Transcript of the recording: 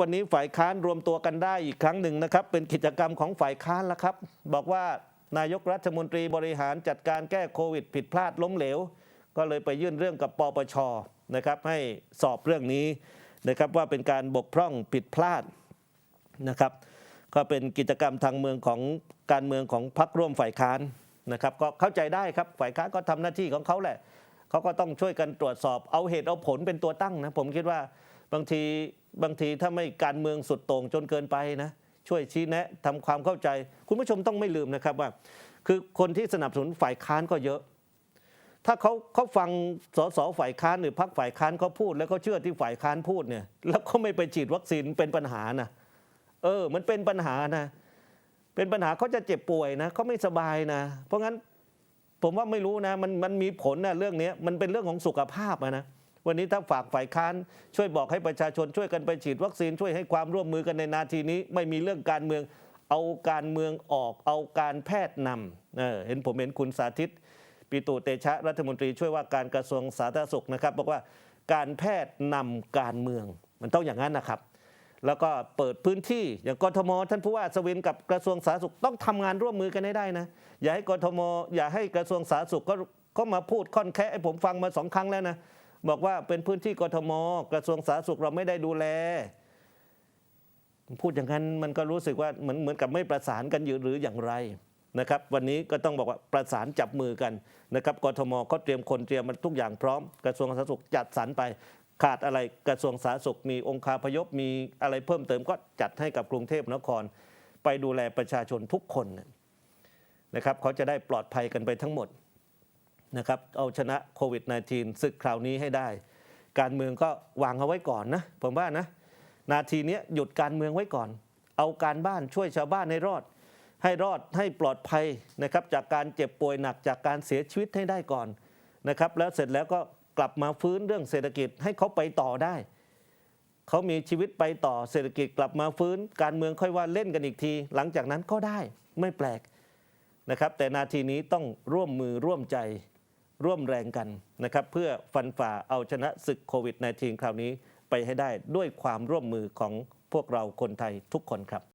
วันนี้ฝ่ายค้านรวมตัวกันได้อีกครั้งหนึ่งนะครับ เป็นกิจกรรมของฝ่ายค้านแล้วครับ บอกว่านายกรัฐมนตรีบริหารจัดการแก้โควิด ผิดพลาดล้มเหลว ก็เลยไปยื่นเรื่องกับปปชนะครับให้สอบเรื่องนี้นะครับว่าเป็นการบกพร่องผิดพลาดนะครับ ก็เป็นกิจกรรมทางเมืองของการเมืองของพรรคร่วมฝ่ายค้านนะครับ ก็เข้าใจได้ครับฝ่ายค้านก็ทำหน้าที่ของเขาแหละเขาก็ต้องช่วยกันตรวจสอบเอาเหตุเอาผลเป็นตัวตั้งนะผมคิดว่า บางทีบางทีถ้าไม่การเมืองสุดโต่งจนเกินไปนะช่วยชี้แนะทำความเข้าใจ คุณผู้ชมต้องไม่ลืมนะครับว่า คือคนที่สนับสนุนฝ่ายค้านก็เยอะ ถ้าเขาเขาฟังสสฝ่ายค้านหรือพรรคฝ่ายค้านเขาพูด แล้วก็เชื่อที่ฝ่ายค้านพูดเนี่ย แล้วเขาไม่ไปฉีดวัคซีนเป็นปัญหานะเออ มันเป็นปัญหานะ เป็นปัญหาเขาจะเจ็บป่วยนะเขาไม่สบายนะ เพราะงั้นผมว่าไม่รู้นะ มันมันมีผลนะเรื่องนี้มันเป็นเรื่องของสุขภาพอะนะ วันนี้ถ้าฝากฝ่ายค้านช่วยบอกให้ประชาชนช่วยกันไปฉีดวัคซีนช่วยให้ความร่วมมือกันในนาทีนี้ ไม่มีเรื่องการเมืองเอาการเมืองออกเอาการแพทย์นำเเห็นผมเห็นคุณสาธิต ปิตุเตชะรัฐมนตรีช่วยว่าการกระทรวงสาธารณสุขนะครับ บอกว่าการแพทย์นำการเมืองมันต้องอย่างนั้นนะครับ แล้วก็เปิดพื้นที่อย่างกทมท่านผู้ว่าสวินกับกระทรวงสาธารณสุขต้องทำงานร่วมมือกันให้ได้นะอย่าให้กทมอย่าให้กระทรวงสาธารณสุขก็ก็มาพูดค่อนแค่ให้ผมฟังมาสองครั้งแล้วนะ บอกว่าเป็นพื้นที่กทม กระทรวงสาธารณสุขเราไม่ได้ดูแล พูดอย่างนั้นมันก็รู้สึกว่าเหมือนเหมือนกับไม่ประสานกันอยู่หรืออย่างไรนะครับ วันนี้ก็ต้องบอกว่าประสานจับมือกันนะครับกทมก็เตรียมคนเตรียมมันทุกอย่างพร้อม กระทรวงสาธารณสุขจัดสรรไปขาดอะไรกระทรวงสาธารณสุขมีองค์คาพยพมีอะไรเพิ่มเติมก็จัดให้กับกรุงเทพนคร ไปดูแลประชาชนทุกคนนะครับเขาจะได้ปลอดภัยกันไปทั้งหมด นะครับเอาชนะโควิด -19 ศึกคราวนี้ให้ได้ การเมืองก็วางเอาไว้ก่อนนะผมว่านะนาทีนี้หยุดการเมืองไว้ก่อน เอาการบ้านช่วยชาวบ้านให้รอด ให้รอดให้ปลอดภัยนะครับจากการเจ็บป่วยหนักจากการเสียชีวิตให้ได้ก่อนนะครับแล้วเสร็จแล้วก็กลับมาฟื้นเรื่องเศรษฐกิจให้เขาไปต่อได้ เขามีชีวิตไปต่อเศรษฐกิจกลับมาฟื้น การเมืองค่อยว่าเล่นกันอีกที หลังจากนั้นก็ได้ไม่แปลกนะครับแต่นาทีนี้ต้องร่วมมือร่วมใจ ร่วมแรงกันนะครับเพื่อฟันฝ่าเอาชนะศึกโควิด -19 คราวนี้ไปให้ได้ด้วยความร่วมมือของพวกเราคนไทยทุกคนครับ